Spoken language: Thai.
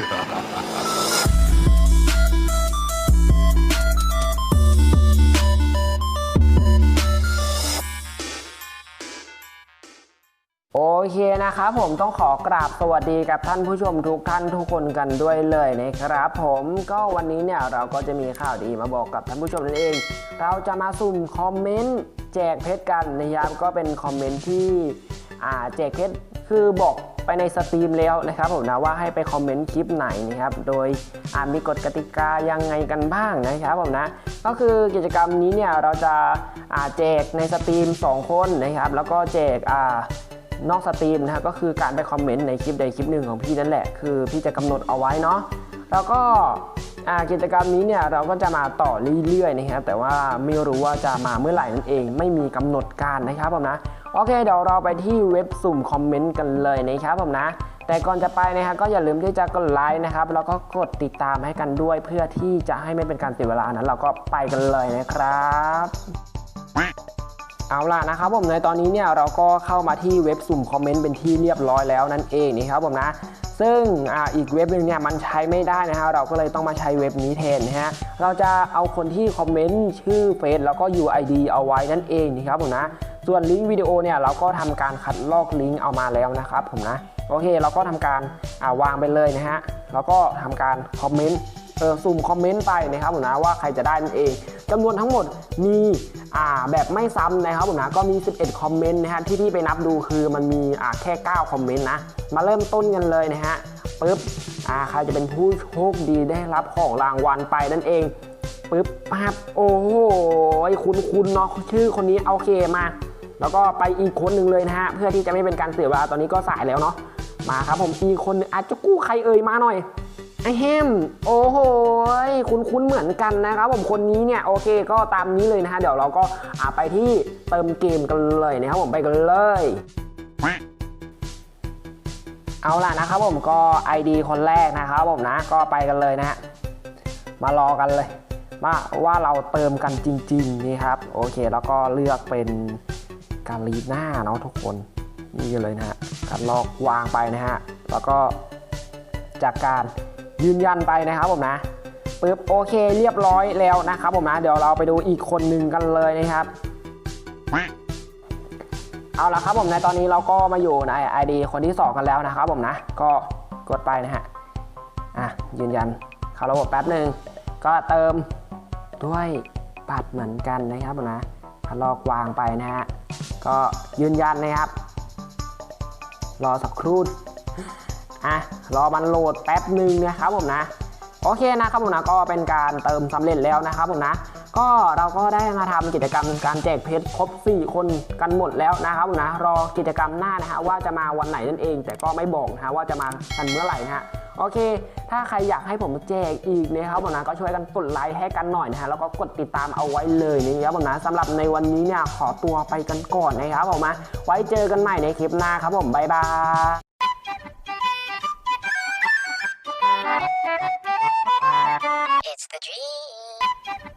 โอเคนะครับผมต้องขอกราบสวัสดีกับท่านผู้ชมทุกท่านทุกคนกันด้วยเลยนะครับ ผมก็วันนี้เนี่ยเราก็จะมีข่าวดีมาบอกกับท่านผู้ชมนั่นเอง เราจะมาสุ่มคอมเมนต์แจกเพชรกันนะครับก็เป็นคอมเมนต์ที่แจกเพชรคือบอก ไปในสตรีมแล้วนะครับผมนะว่าให้ไปคอมเมนต์คลิปไหนนะครับโดยอาจมีกฎกติกายังไงกันบ้างนะครับผมนะก็คือกิจกรรมนี้เนี่ยเราจะอาแจกในสตรีมสองคนนะครับแล้วก็แจกอ่านอกสตรีมนะฮะก็คือการไปคอมเมนต์ในคลิปใดคลิปหนึ่งของพี่นั่นแหละคือพี่จะกำหนดเอาไว้เนาะแล้วก็ กิจกรรมนี้เนี่ยเราก็จะมาต่อเรื่อยๆนะครับแต่ว่าไม่รู้ว่าจะมาเมื่อไหร่นั่นเอง ไม่มีกำหนดการนะครับผมนะโอเคเดี๋ยวเราไปที่เว็บสุ่มคอมเมนต์กันเลยนะครับผมนะ แต่ก่อนจะไปนะครับก็อย่าลืมที่จะกดไลค์นะครับแล้วก็กดติดตามให้กันด้วย เพื่อที่จะให้ไม่เป็นการเสียเวลานั้น เราก็ไปกันเลยนะครับเอาล่ะนะครับผมในตอนนี้เนี่ยเราก็เข้ามาที่เว็บสุ่มคอมเมนต์เป็นที่เรียบร้อยแล้วนั่นเองนี่ครับผมนะ ซึ่งอ่าอีกเว็บหนึ่งเนี่ยมันใช้ไม่ได้นะฮะเราก็เลยต้องมาใช้เว็บนี้แทนนะฮะเราจะเอาคนที่คอมเมนต์ชื่อเฟซแล้วก็ UID เอาไว้นั่นเองนี่ครับผมนะส่วนลิงก์วิดีโอเนี่ยเราก็ทำการคัดลอกลิงก์เอามาแล้วนะครับผมนะโอเคเราก็ทำการอ่าวางไปเลยนะฮะแล้วก็ทำการคอมเมนต์เออสุ่มคอมเมนต์ไปนะครับผมนะว่าใครจะได้นั่นเองจำนวนทั้งหมดมี อ่าแบบไม่ซ้ำนะครับผมนะก็มี 11 คอมเมนต์นะฮะที่พี่ไปนับดูคือมันมีอ่าแค่ 9 คอมเมนต์นะ มาเริ่มต้นกันเลยนะฮะปึ๊บอ่าใครจะเป็นผู้โชคดีได้รับของรางวัลไปนั่นเองปึ๊บปั๊บโอ้โหคุณคุณเนาะชื่อคนนี้โอเคมาแล้วก็ไปอีกคนหนึ่งเลยนะฮะเพื่อที่จะไม่เป็นการเสียเวลาตอนนี้ก็สายแล้วเนาะมาครับผมอีกคนอาจจะกู้ใครเอ่ยมาหน่อย ไอแฮมโอ้โหคุณคุ้นเหมือนกันนะครับผมคนนี้เนี่ยโอเคก็ตามนี้เลยนะฮะเดี๋ยวเราก็าไปที่เติมเกมกันเลยนะครับผมไปกันเลยเอาล่ะนะครับผมก็ ID คนแรกนะครับผมนะก็ไปกันเลยนะฮะมารอกันเลยว่าว่าเราเติมกันจริงๆนี่ครับโอเคแล้วก็เลือกเป็นการลีดหน้าเนาะทุกคนนี่เลยนะฮะการลอกวางไปนะฮะแล้วก็จากการ ยืนยันไปนะครับผมนะปึ๊บโอเคเรียบร้อยแล้วนะครับผมนะเดี๋ยวเราไปดูอีกคนหนึ่งกันเลยนะครับ เอาละครับผมในตอนนี้เราก็มาอยู่ใน ID คนที่ 2 กันแล้วนะครับผมนะ ก็กดไปนะฮะอะยืนยันเข้าระบบแป๊บหนึ่งก็เติมด้วยบัตรเหมือนกันนะครับผมนะถ้าลอกวางไปนะฮะก็ยืนยันนะครับ รอสักครู่ อะรอมันโหลดแป๊บหนึ่งนะครับผมนะโอเคนะครับผมนะก็เป็นการเติมสำเร็จแล้วนะครับผมนะก็เราก็ได้มาทำกิจกรรมการแจกเพชรครบ 4 คนกันหมดแล้วนะครับผมนะรอกิจกรรมหน้านะฮะว่าจะมาวันไหนนั่นเอง แต่ก็ไม่บอกนะฮะว่าจะมากันเมื่อไหร่นะฮะโอเค ถ้าใครอยากให้ผมแจกอีกนะครับผมนะก็ช่วยกันกดไลค์ให้กันหน่อยนะฮะแล้วก็กดติดตามเอาไว้เลยนะครับผมนะสำหรับในวันนี้เนี่ยขอตัวไปกันก่อนนะครับผมนะไว้เจอกันใหม่ในคลิปหน้าครับผมบ๊ายบาย It's the dream.